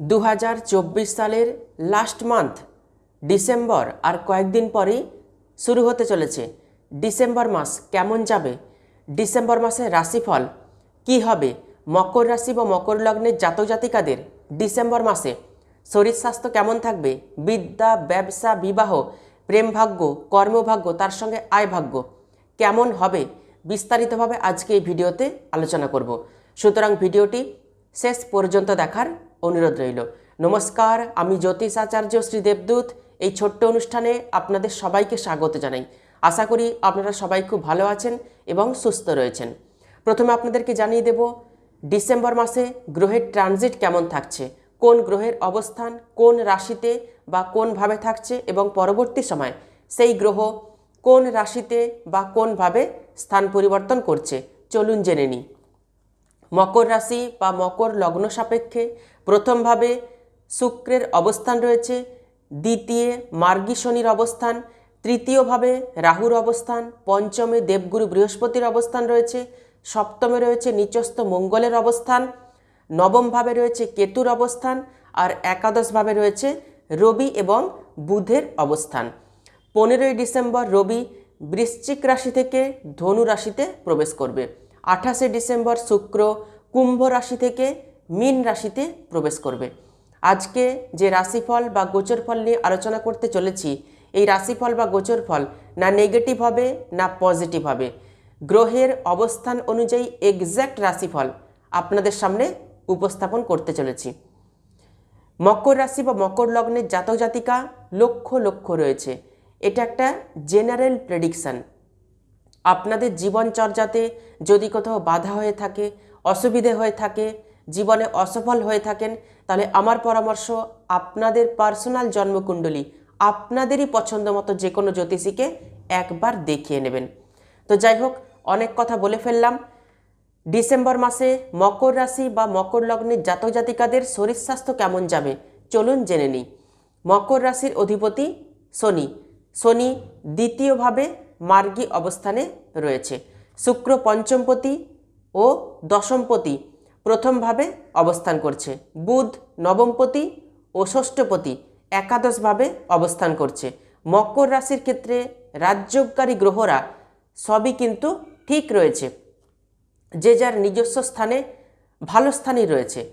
দু হাজার চব্বিশ সালের লাস্ট মান্থ ডিসেম্বর, আর কয়েকদিন পরেই শুরু হতে চলেছে। ডিসেম্বর মাস কেমন যাবে? ডিসেম্বর মাসের রাশিফল কি হবে? মকর রাশি বা মকর লগ্নের জাতক জাতিকাদের ডিসেম্বর মাসে শরীর স্বাস্থ্য কেমন থাকবে? বিদ্যা, ব্যবসা, বিবাহ, প্রেম ভাগ্য, কর্মভাগ্য, তার সঙ্গে আয় ভাগ্য কেমন হবে? বিস্তারিতভাবে আজকে এই ভিডিওতে আলোচনা করব। সুতরাং ভিডিওটি শেষ পর্যন্ত দেখার অনুরোধ রইল। নমস্কার, আমি জ্যোতিষ আচার্য শ্রী দেবদূত। এই ছোট্ট অনুষ্ঠানে আপনাদের সবাইকে স্বাগত জানাই। আশা করি আপনারা সবাই খুব ভালো আছেন এবং সুস্থ রয়েছেন। প্রথমে আপনাদেরকে জানিয়ে দেব, ডিসেম্বর মাসে গ্রহের ট্রানজিট কেমন থাকছে? কোন গ্রহের অবস্থান, কোন রাশিতে বা কোনভাবে থাকছে এবং পরবর্তী সময় সেই গ্রহ কোন রাশিতে বা কোনভাবে স্থান পরিবর্তন করছে? চলুন জেনে নিই। মকর রাশি বা মকর লগ্ন সাপেক্ষে প্রথমভাবে শুক্রের অবস্থান রয়েছে, দ্বিতীয় মার্গী শনির অবস্থান, তৃতীয়ভাবে রাহুর অবস্থান, পঞ্চমে দেবগুরু বৃহস্পতির অবস্থান রয়েছে, সপ্তমে রয়েছে নিচস্থ মঙ্গলের অবস্থান, নবমভাবে রয়েছে কেতুর অবস্থান, আর একাদশভাবে রয়েছে রবি এবং বুধের অবস্থান। পনেরোই ডিসেম্বর রবি বৃশ্চিক রাশি থেকে ধনু রাশিতে প্রবেশ করবে। আঠাশে ডিসেম্বর শুক্র কুম্ভ রাশি থেকে মীন রাশিতে প্রবেশ করবে। আজকে যে রাশিফল বা গোচর ফল নিয়ে আলোচনা করতে চলেছি, এই রাশিফল বা গোচর ফল না নেগেটিভ হবে, না পজিটিভ হবে। গ্রহের অবস্থান অনুযায়ী এক্স্যাক্ট রাশিফল আপনাদের সামনে উপস্থাপন করতে চলেছি। মকর রাশি বা মকর লগ্নের জাতক জাতিকা লক্ষ লক্ষ রয়েছে। এটা একটা জেনারেল প্রেডিকশান আপনাদের জীবনচর্যাতে যদি কোথাও বাধা হয়ে থাকে, অসুবিধে হয়ে থাকে, জীবনে অসফল হয়ে থাকেন, তাহলে আমার পরামর্শ আপনাদের পার্সোনাল জন্মকুণ্ডলী, আপনাদেরই পছন্দ মতো যে কোনো জ্যোতিষীকে একবার দেখিয়ে নেবেন। তো যাই হোক, অনেক কথা বলে ফেললাম। ডিসেম্বর মাসে মকর রাশি বা মকর লগ্নের জাতক জাতিকাদের শরীর স্বাস্থ্য কেমন যাবে, চলুন জেনে নিই। মকর রাশির অধিপতি শনি। শনি দ্বিতীয়ভাবে মার্গী অবস্থানে রয়েছে। শুক্র পঞ্চমপতি ও দশমপতি প্রথমভাবে অবস্থান করছে। বুধ নবমপতি ও ষষ্ঠপতি একাদশভাবে অবস্থান করছে। মকর রাশির ক্ষেত্রে রাজ্যকারী গ্রহরা সবই কিন্তু ঠিক রয়েছে। যে যার নিজস্ব স্থানে ভালো স্থানই রয়েছে।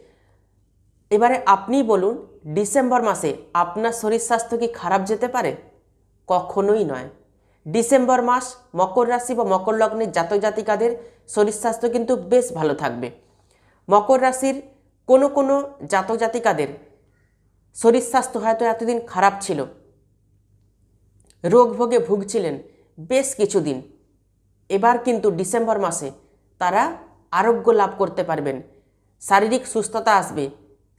এবারে আপনি বলুন, ডিসেম্বর মাসে আপনার শরীর স্বাস্থ্য কি খারাপ যেতে পারে? কখনোই নয়। ডিসেম্বর মাস, মকর রাশি বা মকর লগ্নের জাতক জাতিকাদের শরীর স্বাস্থ্য কিন্তু বেশ ভালো থাকবে। মকর রাশির কোনো কোনো জাতক জাতিকাদের শরীর স্বাস্থ্য হয়তো এতদিন খারাপ ছিল। রোগ ভোগে ভুগছিলেন বেশ কিছুদিন। এবার কিন্তু ডিসেম্বর মাসে তারা আরোগ্য লাভ করতে পারবেন। শারীরিক সুস্থতা আসবে।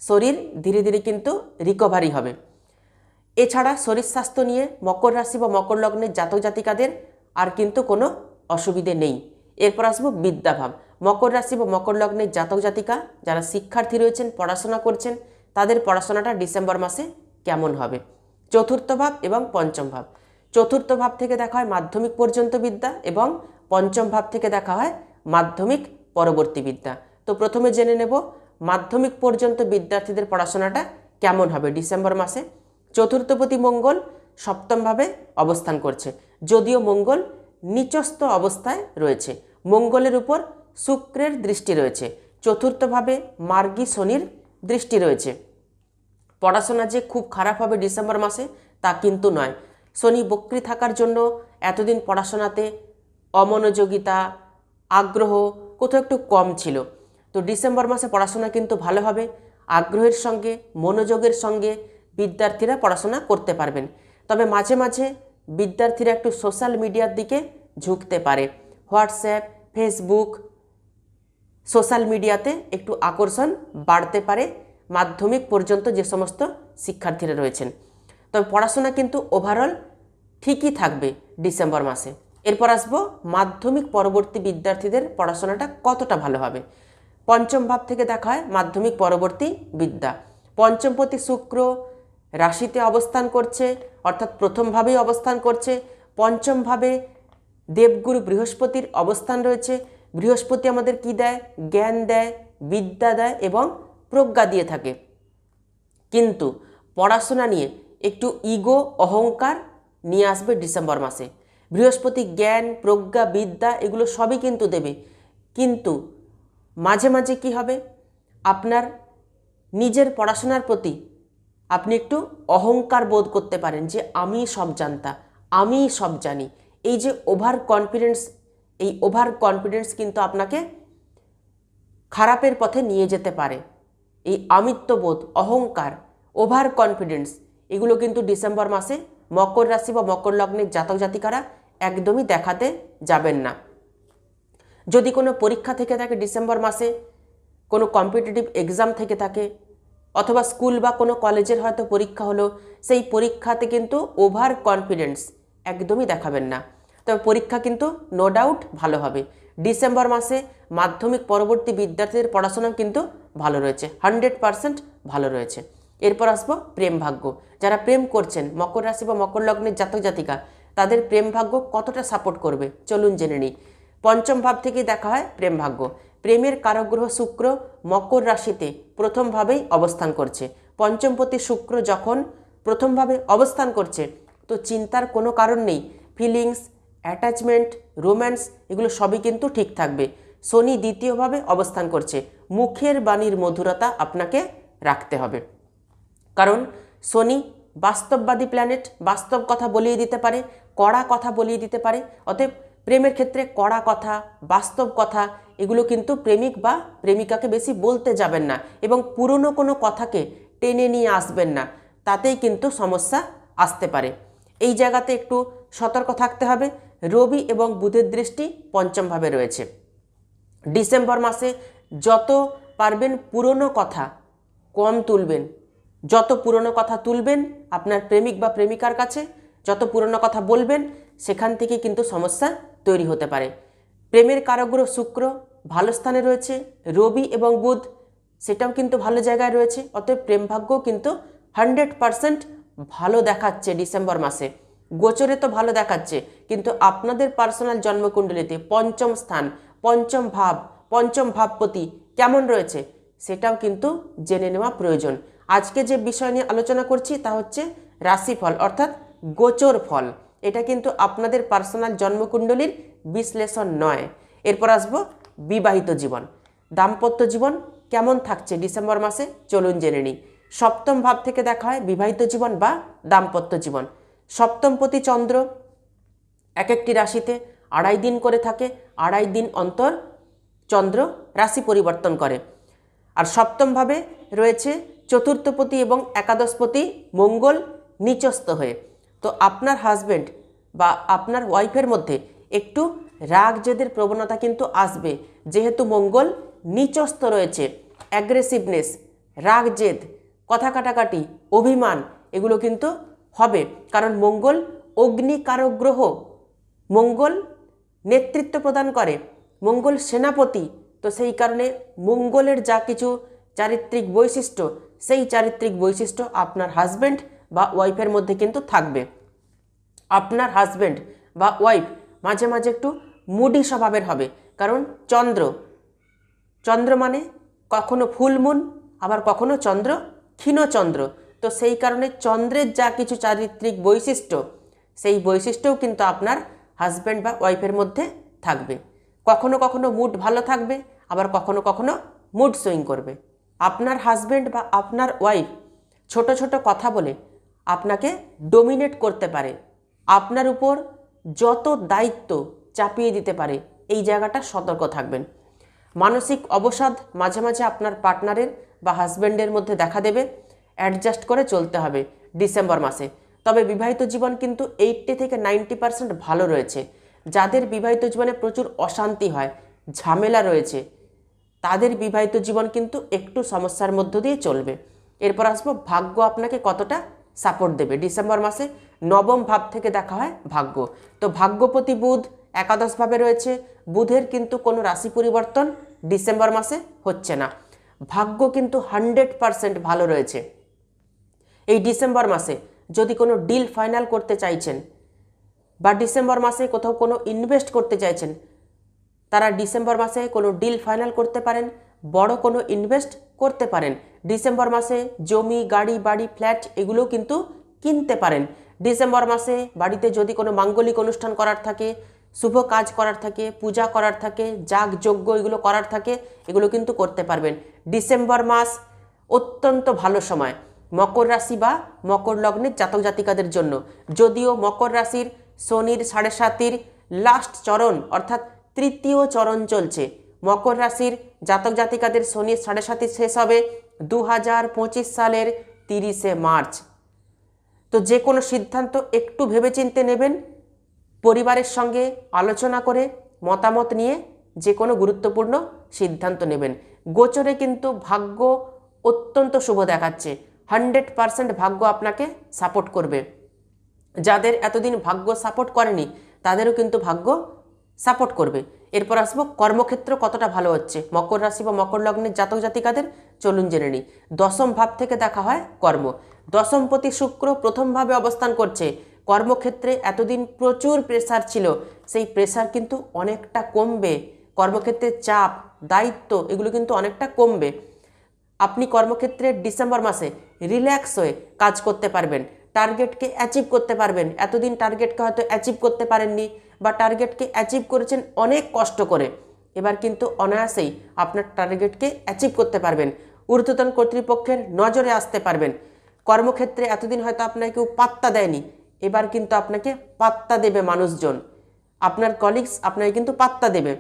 শরীর ধীরে ধীরে কিন্তু রিকভারি হবে। এছাড়া শরীর স্বাস্থ্য নিয়ে মকর রাশি বা মকর লগ্নের জাতক জাতিকাদের আর কিন্তু কোনো অসুবিধে নেই। এরপর আসব বিদ্যাভাব। মকর রাশি বা মকর লগ্নের জাতক জাতিকা যারা শিক্ষার্থী রয়েছেন, পড়াশোনা করছেন, তাদের পড়াশোনাটা ডিসেম্বর মাসে কেমন হবে? চতুর্থ ভাব এবং পঞ্চম ভাব। চতুর্থ ভাব থেকে দেখা হয় মাধ্যমিক পর্যন্ত বিদ্যা এবং পঞ্চম ভাব থেকে দেখা হয় মাধ্যমিক পরবর্তী বিদ্যা। তো প্রথমে জেনে নেব মাধ্যমিক পর্যন্ত বিদ্যার্থীদের পড়াশোনাটা কেমন হবে ডিসেম্বর মাসে। চতুর্থপতি মঙ্গল সপ্তমভাবে অবস্থান করছে। যদিও মঙ্গল নিচস্থ অবস্থায় রয়েছে। মঙ্গলের উপর শুক্রের দৃষ্টি রয়েছে। চতুর্থভাবে মার্গী শনির দৃষ্টি রয়েছে। পড়াশোনা যে খুব খারাপ হবে ডিসেম্বর মাসে তা কিন্তু নয়। শনি বক্রি থাকার জন্য এতদিন পড়াশোনাতে অমনোযোগিতা, আগ্রহ কোথাও একটু কম ছিল। তো ডিসেম্বর মাসে পড়াশোনা কিন্তু ভালো হবে। আগ্রহের সঙ্গে, মনোযোগের সঙ্গে বিদ্যার্থীরা পড়াশোনা করতে পারবেন। তবে মাঝে মাঝে বিদ্যার্থীরা একটু সোশ্যাল মিডিয়ার দিকে ঝুঁকতে পারে। হোয়াটসঅ্যাপ, ফেসবুক, সোশ্যাল মিডিয়াতে একটু আকর্ষণ বাড়তে পারে মাধ্যমিক পর্যন্ত যে সমস্ত শিক্ষার্থীরা রয়েছেন। তবে পড়াশোনা কিন্তু ওভারঅল ঠিকই থাকবে ডিসেম্বর মাসে। এরপর আসব মাধ্যমিক পরবর্তী বিদ্যার্থীদের পড়াশোনাটা কতটা ভালো হবে। পঞ্চম ভাব থেকে দেখা হয় মাধ্যমিক পরবর্তী বিদ্যা। পঞ্চমপতি শুক্র রাশিতে অবস্থান করছে, অর্থাৎ প্রথমভাবেই অবস্থান করছে পঞ্চমভাবে দেবগুরু বৃহস্পতির অবস্থান রয়েছে। বৃহস্পতি আমাদের কি দেয়? জ্ঞান দেয়, বিদ্যা দেয় এবং প্রজ্ঞা দিয়ে থাকে। কিন্তু পড়াশোনা নিয়ে একটু ইগো, অহংকার নিয়ে আসবে ডিসেম্বর মাসে। বৃহস্পতি জ্ঞান, প্রজ্ঞা, বিদ্যা এগুলো সবই কিন্তু দেবে। কিন্তু মাঝে মাঝে কি হবে? আপনার নিজের পড়াশোনার প্রতি আপনি একটু অহংকার বোধ করতে পারেন যে আমি সব জানতা, আমি সব জানি। এই যে ওভার কনফিডেন্স এই ওভার কনফিডেন্স কিন্তু আপনাকে খারাপের পথে নিয়ে যেতে পারে। এই আমিত্ববোধ অহংকার ওভার কনফিডেন্স এগুলো কিন্তু ডিসেম্বর মাসে মকর রাশি বা মকর লগ্নের জাতক জাতিকারা একদমই দেখাতে যাবেন না। যদি কোনো পরীক্ষা থেকে থাকে, ডিসেম্বর মাসে কোনো কম্পিটিটিভ এক্সাম থেকে থাকে অথবা স্কুল বা কোনো কলেজের হয়তো পরীক্ষা হলো, সেই পরীক্ষাতে কিন্তু ওভার কনফিডেন্স একদমই দেখাবেন না। তবে পরীক্ষা কিন্তু নো ডাউট ভালো হবে। ডিসেম্বর মাসে মাধ্যমিক পরবর্তী বিদ্যার্থীদের পড়াশোনাও কিন্তু ভালো রয়েছে হান্ড্রেড পারসেন্ট ভালো রয়েছে। এরপর আসব প্রেম ভাগ্য। যারা প্রেম করছেন, মকর রাশি বা মকর লগ্নের জাতক জাতিকা, তাদের প্রেম ভাগ্য কতটা সাপোর্ট করবে? চলুন জেনে নিই। পঞ্চম ভাব থেকে দেখা হয় প্রেম ভাগ্য। প্রেমের কারগ্রহ শুক্র মকর রাশিতে প্রথমভাবেই অবস্থান করছে। পঞ্চমপতি শুক্র যখন প্রথমভাবে অবস্থান করছে, তো চিন্তার কোনো কারণ নেই। ফিলিংস অ্যাটাচমেন্ট রোম্যান্স এগুলো সবই কিন্তু ঠিক থাকবে। শনি দ্বিতীয়ভাবে অবস্থান করছে। মুখের বাণীর মধুরতা আপনাকে রাখতে হবে। কারণ শনি বাস্তববাদী প্ল্যানেট বাস্তব কথা বলিয়ে দিতে পারে, কড়া কথা বলিয়ে দিতে পারে। অতএব প্রেমের ক্ষেত্রে কড়া কথা, বাস্তব কথা, এগুলো কিন্তু প্রেমিক বা প্রেমিকাকে বেশি বলতে যাবেন না এবং পুরনো কোনো কথাকে টেনে নিয়ে আসবেন না। তাতেই কিন্তু সমস্যা আসতে পারে। এই জায়গাতে একটু সতর্ক থাকতে হবে। রবি এবং বুধের দৃষ্টি পঞ্চমভাবে রয়েছে। ডিসেম্বর মাসে যত পারবেন পুরনো কথা কম তুলবেন। যত পুরনো কথা তুলবেন আপনার প্রেমিক বা প্রেমিকার কাছে, যত পুরনো কথা বলবেন, সেখান থেকে কিন্তু সমস্যা তৈরি হতে পারে। প্রেমের কারগ্রহ শুক্র ভালো স্থানে রয়েছে, রবি এবং বুধ সেটাও কিন্তু ভালো জায়গায় রয়েছে, অতএব প্রেম ভাগ্যও কিন্তু হান্ড্রেড পারসেন্ট ভালো দেখাচ্ছে ডিসেম্বর মাসে। গোচরে তো ভালো দেখাচ্ছে, কিন্তু আপনাদের পার্সোনাল জন্মকুণ্ডলিতে পঞ্চম স্থান, পঞ্চম ভাব, পঞ্চম ভাবপতি কেমন রয়েছে সেটাও কিন্তু জেনে নেওয়া প্রয়োজন। আজকে যে বিষয় নিয়ে আলোচনা করছি তা হচ্ছে রাশিফল, অর্থাৎ গোচর ফল। এটা কিন্তু আপনাদের পার্সোনাল জন্মকুণ্ডলীর বিশ্লেষণ নয়। এরপর আসব বিবাহিত জীবন। দাম্পত্য জীবন কেমন থাকছে ডিসেম্বর মাসে চলুন জেনে নিই। সপ্তম ভাব থেকে দেখা হয় বিবাহিত জীবন বা দাম্পত্য জীবন। সপ্তমপতি চন্দ্র এক একটি রাশিতে আড়াই দিন করে থাকে, আড়াই দিন অন্তর চন্দ্র রাশি পরিবর্তন করে। আর সপ্তমভাবে রয়েছে চতুর্থপতি এবং একাদশপতি মঙ্গল নিচস্থ হয়ে। তো আপনার হাজবেন্ড বা আপনার ওয়াইফের মধ্যে একটু রাগ জেদের প্রবণতা কিন্তু আসবে। যেহেতু মঙ্গল নিচস্থ রয়েছে অ্যাগ্রেসিভনেস রাগ জেদ, কথা কাটাকাটি, অভিমান, এগুলো কিন্তু হবে। কারণ মঙ্গল অগ্নিকারক গ্রহ, মঙ্গল নেতৃত্ব প্রদান করে, মঙ্গল সেনাপতি। তো সেই কারণে মঙ্গলের যা কিছু চারিত্রিক বৈশিষ্ট্য, সেই চারিত্রিক বৈশিষ্ট্য আপনার হাজব্যান্ড বা ওয়াইফের মধ্যে কিন্তু থাকবে। আপনার হাজব্যান্ড বা ওয়াইফ মাঝে মাঝে একটু মুডি স্বভাবের হবে। কারণ চন্দ্র চন্দ্র মানে কখনো ফুলমুন আবার কখনো চন্দ্র ক্ষীণচন্দ্র তো সেই কারণে চন্দ্রের যা কিছু চারিত্রিক বৈশিষ্ট্য, সেই বৈশিষ্ট্যও কিন্তু আপনার হাজব্যান্ড বা ওয়াইফের মধ্যে থাকবে। কখনো কখনো মুড ভালো থাকবে, আবার কখনো কখনো মুড সুইং করবে। আপনার হাজব্যান্ড বা আপনার ওয়াইফ ছোট ছোট কথা বলে আপনাকে ডোমিনেট করতে পারে। আপনার উপর যত দায়িত্ব চাপিয়ে দিতে পারে, এই জায়গাটা সতর্ক থাকবেন। মানসিক অবসাদ মাঝে মাঝে আপনার পার্টনারের বা হাজব্যান্ডের মধ্যে দেখা দেবে অ্যাডজাস্ট করে চলতে হবে ডিসেম্বর মাসে। তবে বিবাহিত জীবন কিন্তু এইটটি থেকে নাইনটি পার্সেন্ট ভালো রয়েছে। যাদের বিবাহিত জীবনে প্রচুর অশান্তি হয়, ঝামেলা রয়েছে, তাদের বিবাহিত জীবন কিন্তু একটু সমস্যার মধ্য দিয়ে চলবে। এরপর আসব ভাগ্য আপনাকে কতটা সাপোর্ট দেবে। ডিসেম্বর মাসে নবম ভাব থেকে দেখা হয় ভাগ্য। তো ভাগ্যপতি বুধ একাদশভাবে রয়েছে। বুধের কিন্তু কোনো রাশি পরিবর্তন ডিসেম্বর মাসে হচ্ছে না। ভাগ্য কিন্তু হান্ড্রেড পারসেন্ট ভালো রয়েছে। এই ডিসেম্বর মাসে যদি কোনো ডিল ফাইনাল করতে চাইছেন বা ডিসেম্বর মাসে কোথাও কোনো ইনভেস্ট করতে চাইছেন, তারা ডিসেম্বর মাসে কোনো ডিল ফাইনাল করতে পারেন। বড় কোনো ইনভেস্ট করতে পারেন। ডিসেম্বর মাসে জমি, গাড়ি, বাড়ি ফ্ল্যাট এগুলো কিন্তু কিনতে পারেন। ডিসেম্বর মাসে বাড়িতে যদি কোনো মাঙ্গলিক অনুষ্ঠান করার থাকে, শুভ কাজ করার থাকে, পূজা করার থাকে যাগ যজ্ঞ এগুলো করার থাকে, এগুলো কিন্তু করতে পারবেন। ডিসেম্বর মাস অত্যন্ত ভালো সময়, মকর রাশি বা মকর লগ্নের জাতক জাতিকাদের জন্য। যদিও মকর রাশির শনির সাড়ে সাতির লাস্ট চরণ অর্থাৎ তৃতীয় চরণ চলছে, মকর রাশির জাতক জাতিকাদের শনির সাড়ে সাতি শেষ হবে দু হাজার পঁচিশ সালের তিরিশে মার্চ। তো যে কোনো সিদ্ধান্ত একটু ভেবেচিন্তে নেবেন, পরিবারের সঙ্গে আলোচনা করে মতামত নিয়ে যে কোনো গুরুত্বপূর্ণ সিদ্ধান্ত নেবেন। গোচরে কিন্তু ভাগ্য অত্যন্ত শুভ দেখাচ্ছে, হান্ড্রেড পারসেন্ট ভাগ্য আপনাকে সাপোর্ট করবে। যাদের এতদিন ভাগ্য সাপোর্ট করেনি, তাদেরও কিন্তু ভাগ্য সাপোর্ট করবে। এরপর আসব কর্মক্ষেত্র কতটা ভালো হচ্ছে? মকর রাশি বা মকর লগ্নের জাতক জাতিকাদের চলুন জেনে নিই। দশম ভাব থেকে দেখা হয় কর্ম। দশমপতি শুক্র প্রথমভাবে অবস্থান করছে। কর্মক্ষেত্রে এতদিন প্রচুর প্রেসার ছিল। সেই প্রেসার কিন্তু অনেকটা কমবে। কর্মক্ষেত্রে চাপ, দায়িত্ব এগুলো কিন্তু অনেকটা কমবে। আপনি কর্মক্ষেত্রে ডিসেম্বর মাসে রিল্যাক্স হয়ে কাজ করতে পারবেন। টার্গেটকে অ্যাচিভ করতে পারবেন। এতদিন টার্গেটকে হয়তো অ্যাচিভ করতে পারেননি বা টার্গেটকে অ্যাচিভ করেছেন অনেক কষ্ট করে। এবার কিন্তু অনায়াসেই আপনার টার্গেটকে অ্যাচিভ করতে পারবেন। ঊর্ধ্বতন কর্তৃপক্ষের নজরে আসতে পারবেন। কর্মক্ষেত্রে এতদিন হয়তো আপনাকে কেউ পাত্তা দেয়নি। এবার কিন্তু আপনাকে পাত্তা দেবে মানুষজন। আপনার কলিগস আপনাকে কিন্তু পাত্তা দেবে।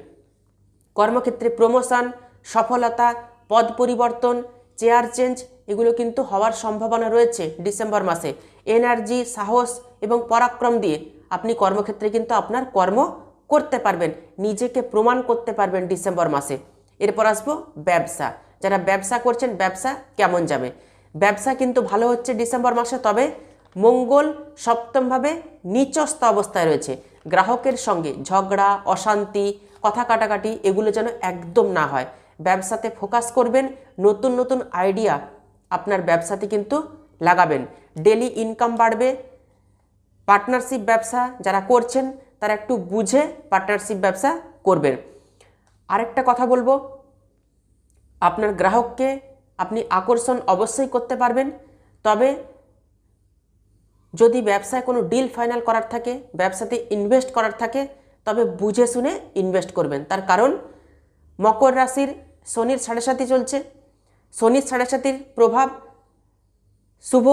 কর্মক্ষেত্রে প্রমোশন সফলতা, পদ পরিবর্তন চেয়ার চেঞ্জ এগুলো কিন্তু হওয়ার সম্ভাবনা রয়েছে ডিসেম্বর মাসে। এনার্জি, সাহস এবং পরাক্রম দিয়ে আপনি কর্মক্ষেত্রে কিন্তু আপনার কর্ম করতে পারবেন, নিজেকে প্রমাণ করতে পারবেন ডিসেম্বর মাসে। এরপর আসব ব্যবসা। যারা ব্যবসা করছেন, ব্যবসা কেমন যাবে? ব্যবসা কিন্তু ভালো হচ্ছে ডিসেম্বর মাসে, তবে মঙ্গল সপ্তমভাবে নিচস্ত অবস্থায় রয়েছে। গ্রাহকের সঙ্গে ঝগড়া, অশান্তি, কথা কাটাকাটি এগুলো যেন একদম না হয়। ব্যবসাতে ফোকাস করবেন, নতুন নতুন আইডিয়া আপনার ব্যবসাতে কিন্তু লাগাবেন। ডেলি ইনকাম বাড়বে। পার্টনারশিপ ব্যবসা যারা করছেন, তারা একটু বুঝে পার্টনারশিপ ব্যবসা করবেন। আরেকটা কথা বলব, আপনার গ্রাহককে আপনি আকর্ষণ অবশ্যই করতে পারবেন। তবে যদি ব্যবসায় কোনো ডিল ফাইনাল করার থাকে, ব্যবসাতে ইনভেস্ট করার থাকে, তবে বুঝে শুনে ইনভেস্ট করবেন। তার কারণ, মকর রাশির শনির সাড়ে সাতি চলছে। শনির সাড়ে সাতির প্রভাব শুভ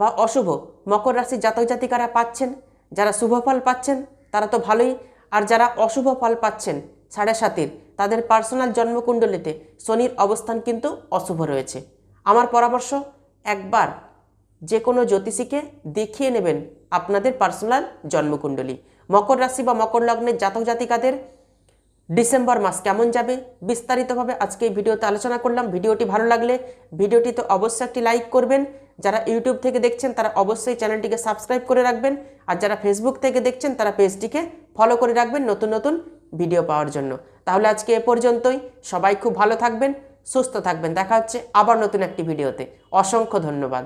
বা অশুভ মকর রাশির জাতক জাতিকারা পাচ্ছেন, যারা শুভ ফল পাচ্ছেন, তারা তো ভালোই। আর যারা অশুভ ফল পাচ্ছেন সাড়ে সাতির তাদের পার্সোনাল জন্মকুণ্ডলিতে শনির অবস্থান কিন্তু অশুভ রয়েছে। আমার পরামর্শ, একবার যে কোনো জ্যোতিষীকে দেখিয়ে নেবেন আপনাদের পার্সোনাল জন্মকুণ্ডলী। মকর রাশি বা মকর লগ্নের জাতক জাতিকাদের ডিসেম্বর মাস কেমন যাবে? বিস্তারিতভাবে আজকে এই ভিডিওতে আলোচনা করলাম। ভিডিওটি ভালো লাগলে ভিডিওটিতে অবশ্যই একটি লাইক করবেন। যারা ইউটিউব থেকে দেখছেন, তারা অবশ্যই চ্যানেলটিকে সাবস্ক্রাইব করে রাখবেন। আর যারা ফেসবুক থেকে দেখছেন, তারা পেজটিকে ফলো করে রাখবেন নতুন নতুন ভিডিও পাওয়ার জন্য। তাহলে আজকে এ পর্যন্তই। সবাই খুব ভালো থাকবেন, সুস্থ থাকবেন। দেখা হচ্ছে আবার নতুন একটি ভিডিওতে। অসংখ্য ধন্যবাদ।